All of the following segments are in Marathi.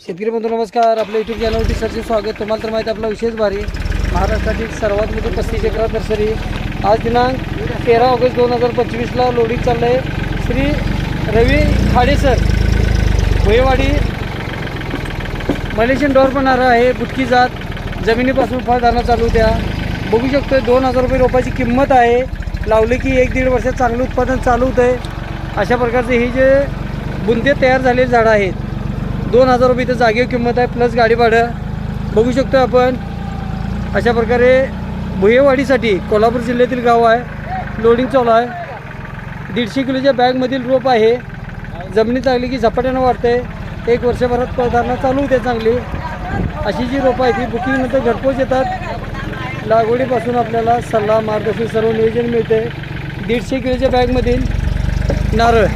शेतकरी बंधू नमस्कार. आपल्या युट्यूब चॅनलवरती सरचे स्वागत. तुम्हाला तर माहिती आपला विशेष भारी. महाराष्ट्रातील सर्वात मोठी पस्तीस एकरा नर्सरी. आज दिनांक तेरा ऑगस्ट दोन हजार पंचवीसला लोडिंग चाललं आहे श्री रवी खाडेसर भोयवाडी मलेशियन डॉर पण नारळ आहे बुटकी जात. जमिनीपासून फळदाना चालू द्या. बघू शकतो दोन हजार रुपये रोपाची किंमत आहे. लावले की एक दीड वर्षात चांगलं उत्पादन चालू होतं आहे अशा प्रकारचे ही जे बुंदे तयार झालेले झाडं आहेत दोन हजार रुपये इथं जागेवर किंमत आहे प्लस गाडी भाडं. बघू शकतो आपण. अशा प्रकारे भुयेवाडीसाठी कोल्हापूर जिल्ह्यातील गाव आहे. लोडिंग चालू आहे. दीडशे किलोच्या बॅगमधील रोप आहे. जमिनीत लागली की झपाट्यानं वाढते. एक वर्षभरात पळधारणा चालू होते चांगली. अशी जी रोपं आहे ती बुकिंगनंतर घरपोच येतात. लागवडीपासून आपल्याला सल्ला मार्गदर्शन सर्व नियोजन मिळते. दीडशे किलोच्या बॅगमधील नारळ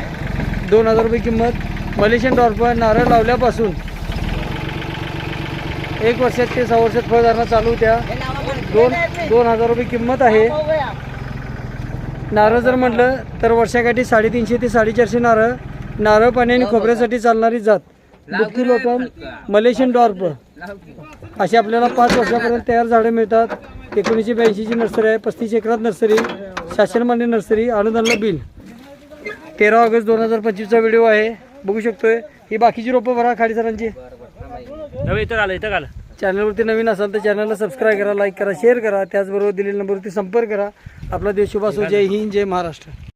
दोन हजार रुपये किंमत. मलेशियन डॉर्फ नारळ लावल्यापासून एक वर्षात ते सहा वर्षात फळधारणा चालू होत्या. दोन दोन हजार रुपये किंमत आहे. नारळ जर म्हटलं तर वर्षाकाठी साडेतीनशे ते साडेचारशे नारळ नारळ पाणी आणि खोबऱ्यासाठी चालणारी जात. दुःखी लोकम मलेशियन डॉर्फ. अशी आपल्याला पाच वर्षापर्यंत तयार झाडं मिळतात. एकोणीसशे ब्याऐंशीची नर्सरी आहे पस्तीस एकरात नर्सरी शासनमान्य नर्सरी अनुदानला बिल. तेरा ऑगस्ट दोन हजार पंचवीसचा व्हिडिओ आहे. बघू शकतोय. ही बाकीची रोपं भरा खाडी सरांची नव्हे इथं आलं इथं आलं चॅनलवरती नवीन असाल तर चॅनलला सबस्क्राईब करा लाईक करा शेअर करा. त्याचबरोबर दिलेल्या नंबरवरती संपर्क करा. आपला देश शुभ असो जय हिंद जय महाराष्ट्र.